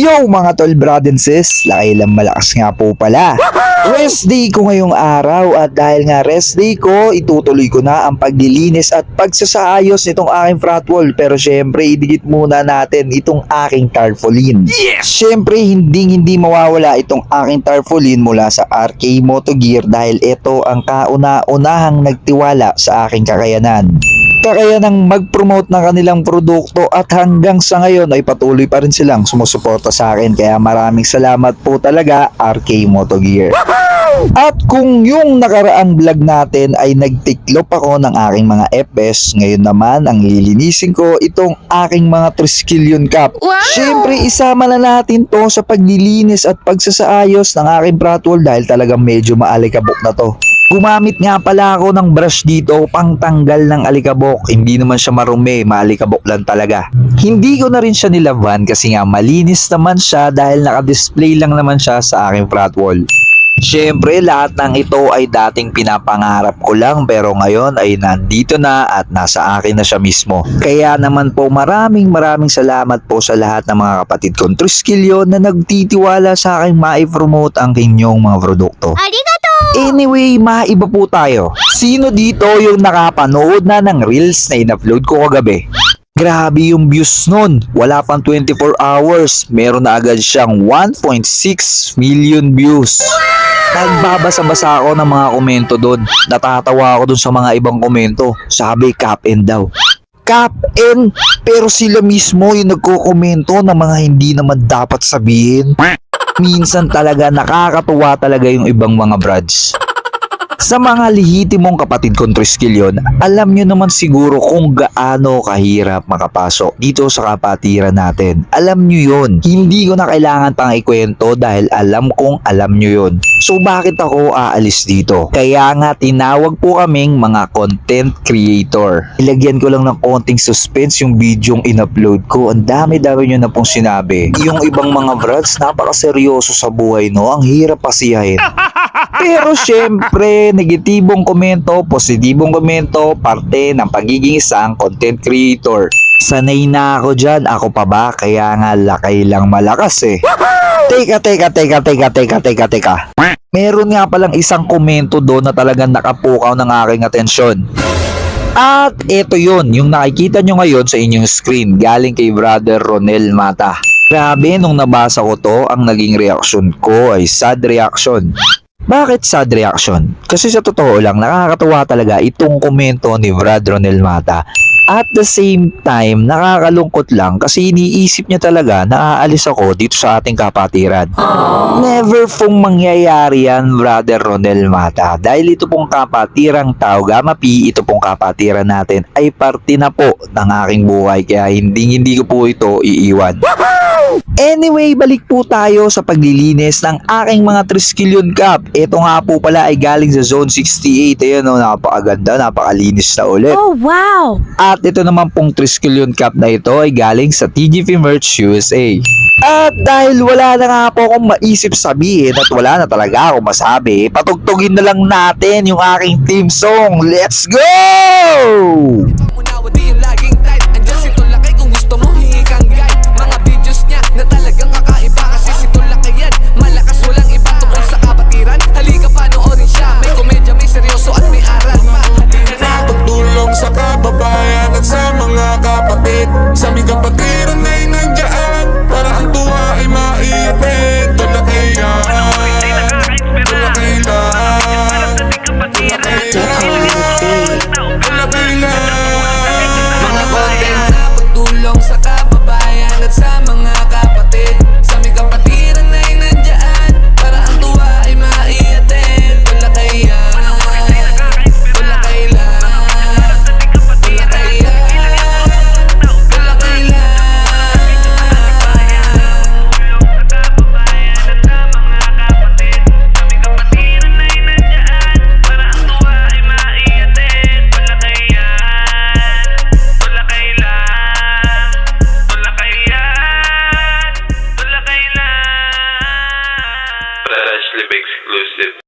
Yo mga tol brad and sis, laki lang malakas nga po pala. Rest day ko ngayong araw at dahil nga rest day ko, itutuloy ko na ang paglilinis at pagsasaayos nitong aking frat wall. Pero syempre, idikit muna natin itong aking tarpaulin. Yes! Syempre, hindi hindi mawawala itong aking tarpaulin mula sa RK Moto Gear dahil ito ang kauna-unahang nagtiwala sa aking kakayanan kakayanang mag-promote ng kanilang produkto at hanggang sa ngayon ay patuloy pa rin silang sumusuporta sa akin kaya maraming salamat po talaga RK Moto Gear. At kung yung nakaraang vlog natin ay nagtiklop ako ng aking mga FS, ngayon naman ang lilinisin ko itong aking mga Triskelion Cup. Wow! Siyempre isama na natin to sa paglilinis at pagsasaayos ng aking pratwall dahil talagang medyo maalikabok na to. Gumamit nga pala ako ng brush dito pang tanggal ng alikabok. Hindi naman siya marumi, maalikabok lang talaga. Hindi ko na rin siya nilaban kasi nga malinis naman siya dahil naka-display lang naman siya sa aking flat wall. Siyempre, lahat ng ito ay dating pinapangarap ko lang pero ngayon ay nandito na at nasa akin na siya mismo. Kaya naman po maraming maraming salamat po sa lahat ng mga kapatid kong Triskelion na nagtitiwala sa akin ma-promote ang inyong mga produkto. Arigato! Anyway, maiba po tayo. Sino dito yung nakapanood na ng reels na in-upload ko kagabi? Grabe yung views nun. Wala pang 24 hours. Meron na agad siyang 1.6 million views. Nagbabasa-basa ako ng mga komento doon. Natatawa ako doon sa mga ibang komento. Sabi, cap and daw. Cap and pero sila mismo yung nagko-komento ng mga hindi naman dapat sabihin. Minsan talaga nakakatuwa talaga yung ibang mga brads. Sa mga lihitimong kapatid kong Triskelion, alam nyo naman siguro kung gaano kahirap makapasok dito sa kapatiran natin. Alam nyo yun. Hindi ko na kailangan pang ikwento dahil alam kong alam nyo yun. So bakit ako aalis dito? Kaya nga tinawag po kaming mga content creator. Ilagyan ko lang ng konting suspense yung video yung in-upload ko. Ang dami-dami nyo na pong sinabi. Yung ibang mga brads, napakaseryoso sa buhay no. Ang hirap pasiyahin. Pero syempre, negatibong komento, positibong komento, parte ng pagiging isang content creator. Sanay na ako dyan, ako pa ba? Kaya nga lakay lang malakas eh. Teka, teka, teka, teka, teka, teka, teka. Meron nga palang isang komento doon na talagang nakapukaw ng aking atensyon. At ito yun, yung nakikita nyo ngayon sa inyong screen, galing kay brother Ronel Mata. Grabe, nung nabasa ko to, ang naging reaksyon ko ay sad reaction. Bakit sad reaction? Kasi sa totoo lang, nakakatuwa talaga itong komento ni Brad Ronel Mata. At the same time, nakakalungkot lang kasi iniisip niya talaga na aalis ako dito sa ating kapatiran. Never pong mangyayari yan, Brother Ronel Mata. Dahil ito pong kapatirang tao, Gama P, ito pong kapatiran natin ay parte na po ng aking buhay. Kaya hindi hindi ko po ito iiwan. Anyway, balik po tayo sa paglilinis ng aking mga Triskelion Cup. Ito nga po pala ay galing sa Zone 68. Ayan o, napakaganda, napakalinis na ulit. Oh, wow! At ito naman pong Triskelion Cup na ito ay galing sa TGV Merch USA. At dahil wala na nga po akong maisip sabihin at wala na talaga akong masabi, patugtugin na lang natin yung aking team song. Let's go! Laging tight it